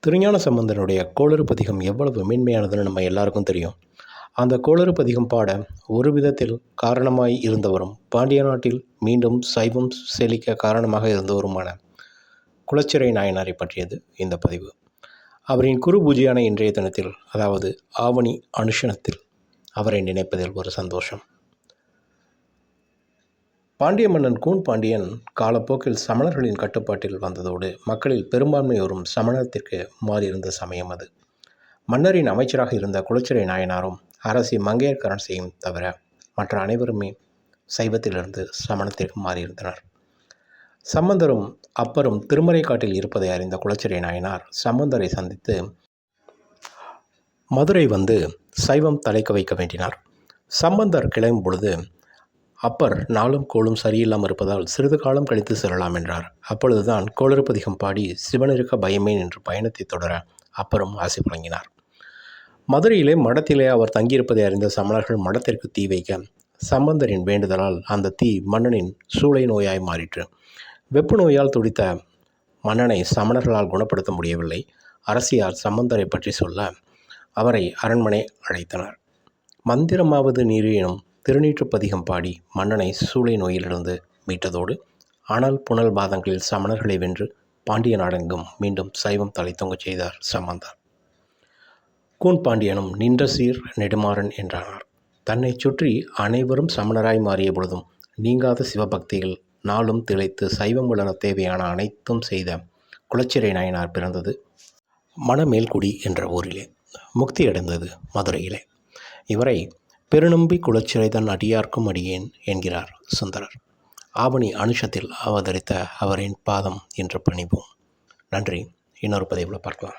திருஞான சம்பந்தனுடைய கோளறு பதிகம் எவ்வளவு மேன்மையானதுன்னு நம்ம எல்லாருக்கும் தெரியும். அந்த கோளறு பதிகம் பாட ஒரு விதத்தில் காரணமாய் இருந்தவரும் பாண்டிய நாட்டில் மீண்டும் சைவம் செழிக்க காரணமாக இருந்தவருமான குலச்சிறை நாயனாரை பற்றியது இந்த பதிவு. அவரின் குரு பூஜையான இன்றைய தினத்தில் அதாவது ஆவணி அனுஷனத்தில் அவரை நினைப்பதில் ஒரு சந்தோஷம். பாண்டிய மன்னன் கூன் பாண்டியன் காலப்போக்கில் சமணர்களின் கட்டுப்பாட்டில் வந்ததோடு மக்களில் பெரும்பான்மையோரும் சமணத்திற்கு மாறியிருந்த சமயம் அது. மன்னரின் அமைச்சராக இருந்த குலச்சிறை நாயனாரும் அரசி மங்கையர்கரசியும் தவிர மற்ற அனைவருமே சைவத்திலிருந்து சமணத்திற்கு மாறியிருந்தனர். சம்பந்தரும் அப்பரும் திருமறைக்காட்டில் இருப்பதை அறிந்த குலச்சிறை நாயனார் சம்பந்தரை சந்தித்து மதுரை வந்து சைவம் தலைக்க வைக்க வேண்டினார். சம்பந்தர் கிளம்பும் பொழுது அப்பர் நாளும் கோளும் சரியில்லாமல் இருப்பதால் சிறிது காலம் கழித்து செல்லலாம் என்றார். அப்பொழுதுதான் கோளறுப்பதிகம் பாடி சிவனிருக்க பயமேன் என்று பயணத்தை தொடர அப்பரும் ஆசை வழங்கினார் மதுரையிலே மடத்திலே அவர் தங்கியிருப்பதை அறிந்த சமணர்கள் மடத்திற்கு தீ வைக்க சம்பந்தரின் வேண்டுதலால் அந்த தீ மன்னனின் சூளை நோயாய் மாறிற்று. வெப்பு நோயால் துடித்த மன்னனை சமணர்களால் குணப்படுத்த முடியவில்லை. அரசியார் சம்பந்தரை பற்றி சொல்ல அவரை அரண்மனை அழைத்தனர். மந்திரமாவது நீர் எனும் திருநீற்றுப்பதிகம் பாடி மன்னனை சூளை நோயிலிருந்து மீட்டதோடு அனல் புனல் பாதங்களில் சமணர்களை வென்று பாண்டிய நாடெங்கும் மீண்டும் சைவம் தலைத்தொங்கச் செய்தார் சமந்தார் கூன் பாண்டியனும் நின்ற சீர் நெடுமாறன் என்றானார். தன்னை சுற்றி அனைவரும் சமணராய் மாறிய பொழுதும் நீங்காத சிவபக்தியில் நாளும் திளைத்து சைவம் வளர தேவையான அனைத்தும் செய்த குளச்சிறை நாயனார் பிறந்தது மணமேல்குடி என்ற ஊரிலே. முக்தி அடைந்தது மதுரையிலே. இவரை பெருநம்பி குலச்சிறைதான் அடியார்க்கும் அடியேன் என்கிறார் சுந்தரர். ஆவணி அனுஷத்தில் அவதரித்த அவரின் பாதம் என்று பணிவோம். நன்றி. இன்னொரு பதிவில் பார்க்கலாம்.